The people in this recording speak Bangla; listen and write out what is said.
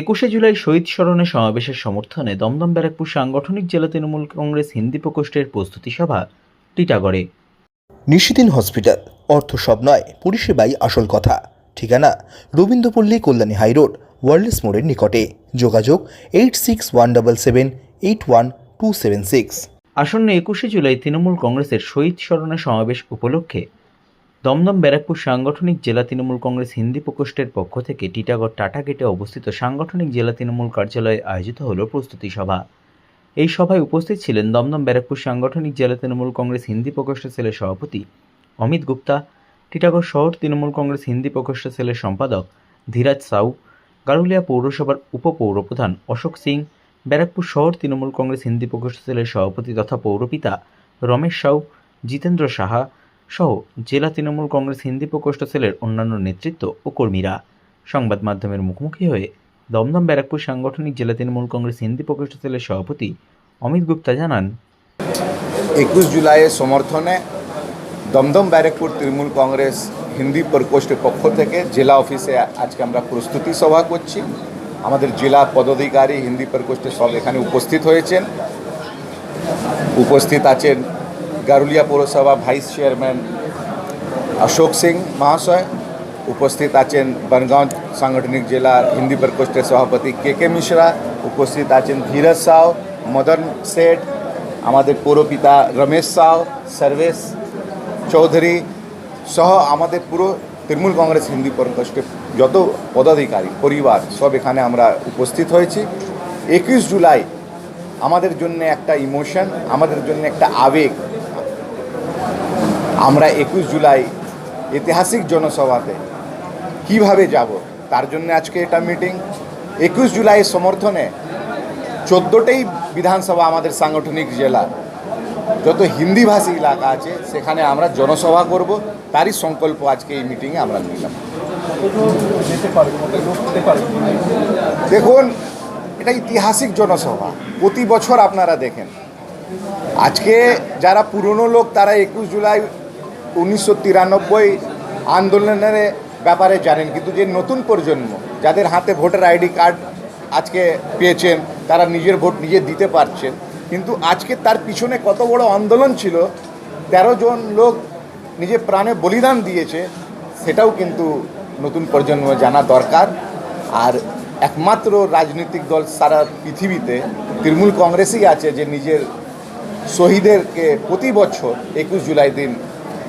একুশে জুলাই শহীদ স্মরণে সমাবেশের সমর্থনে দমদম ব্যারাকপুর সাংগঠনিক জেলা তৃণমূল কংগ্রেস হিন্দি প্রকোষ্ঠের প্রস্তুতি সভা টিটাগড়ে। নিশিদিন হসপিটাল অর্থ সব নয় পরিষেবাই আসল কথা। ঠিকানা রবীন্দ্রপল্লী কল্যাণী হাইরোড ওয়ার্ল্ডস মোড়ের নিকটে। যোগাযোগ eight six one double seven eight one two seven six. আসন্ন একুশে জুলাই তৃণমূল কংগ্রেসের শহীদ স্মরণে সমাবেশ উপলক্ষে দমদম ব্যারাকপুর সাংগঠনিক জেলা তৃণমূল কংগ্রেস হিন্দি প্রকোষ্ঠের পক্ষ থেকে টিটাগড় টাটা গেটে অবস্থিত সাংগঠনিক জেলা তৃণমূল কার্যালয়ে আয়োজিত হল প্রস্তুতি সভা। এই সভায় উপস্থিত ছিলেন দমদম ব্যারাকপুর সাংগঠনিক জেলা তৃণমূল কংগ্রেস হিন্দি প্রকোষ্ঠ সেলের সভাপতি অমিত গুপ্তা, টিটাগড় শহর তৃণমূল কংগ্রেস হিন্দি প্রকোষ্ঠ সেলের সম্পাদক ধীরাজ সাউ, গারুলিয়া পৌরসভার উপপৌরপ্রধান অশোক সিং, ব্যারাকপুর শহর তৃণমূল কংগ্রেস হিন্দি প্রকোষ্ঠ সেলের সভাপতি তথা পৌরপিতা রমেশ সাউ, জিতেন্দ্র সাহা সহ জেলা তৃণমূল কংগ্রেস হিন্দি প্রকোষ্ঠ সেলের অন্যান্য নেতৃত্ব ও কর্মীরা। সংবাদ মাধ্যমের মুখোমুখি হয়ে দমদম ব্যারাকপুর সাংগঠনিক জেলা তৃণমূল কংগ্রেস হিন্দি প্রকোষ্ঠ সেলের সভাপতি অমিত গুপ্তা জানান, একুশ জুলাইয়ের সমর্থনে দমদম ব্যারাকপুর তৃণমূল কংগ্রেস হিন্দি প্রকোষ্ঠের পক্ষ থেকে জেলা অফিসে আজকে আমরা প্রস্তুতি সভা করছি। আমাদের জেলা পদাধিকারী হিন্দি প্রকোষ্ঠে সব এখানে উপস্থিত হয়েছেন। উপস্থিত আছেন গারুলিয়া পৌরসভা ভাইস চেয়ারম্যান অশোক সিং মহাশয় উপস্থিত আছেন বনগাঁও সাংগঠনিক জেলা হিন্দি প্রকোষ্ঠের সভাপতি কে কে মিশ্রা, উপস্থিত আছেন ধীরজ সাউ, মদন শেঠ, আমাদের পৌরপিতা রমেশ সাউ, সর্বেশ চৌধুরী সহ আমাদের পুরো তৃণমূল কংগ্রেস হিন্দি প্রকোষ্ঠের যত পদাধিকারী, পরিবার সব এখানে আমরা উপস্থিত হয়েছি। একুশ জুলাই আমাদের জন্য একটা ইমোশন, আমাদের জন্য একটা আবেগ আমরা একুশ জুলাই ঐতিহাসিক জনসভাতে কীভাবে যাব? তার জন্য আজকে এটা মিটিং একুশ জুলাই সমর্থনে চোদ্দোটাই বিধানসভা আমাদের সাংগঠনিক জেলা। যত হিন্দিভাষী এলাকা আছে, সেখানে আমরা জনসভা করব। তারই সংকল্প আজকে এই মিটিংয়ে আমরা নিলাম। দেখুন, এটা ঐতিহাসিক জনসভা। প্রতি বছর আপনারা দেখেন। আজকে যারা পুরনো লোক, তারা একুশ জুলাই উনিশশো তিরানব্বই আন্দোলনের ব্যাপারে জানেন, কিন্তু যে নতুন প্রজন্ম যাদের হাতে ভোটার আইডি কার্ড আজকে পেয়েছেন, তারা নিজের ভোট নিজে দিতে পারছেন। কিন্তু আজকে তার পিছনে কত বড় আন্দোলন ছিল, তেরো জন লোক নিজের প্রাণে বলিদান দিয়েছে, সেটাও কিন্তু নতুন প্রজন্ম জানা দরকার। আর একমাত্র রাজনৈতিক দল সারা পৃথিবীতে, তৃণমূল কংগ্রেসই আছে যে নিজের শহীদেরকে প্রতি বছর একুশ জুলাই দিন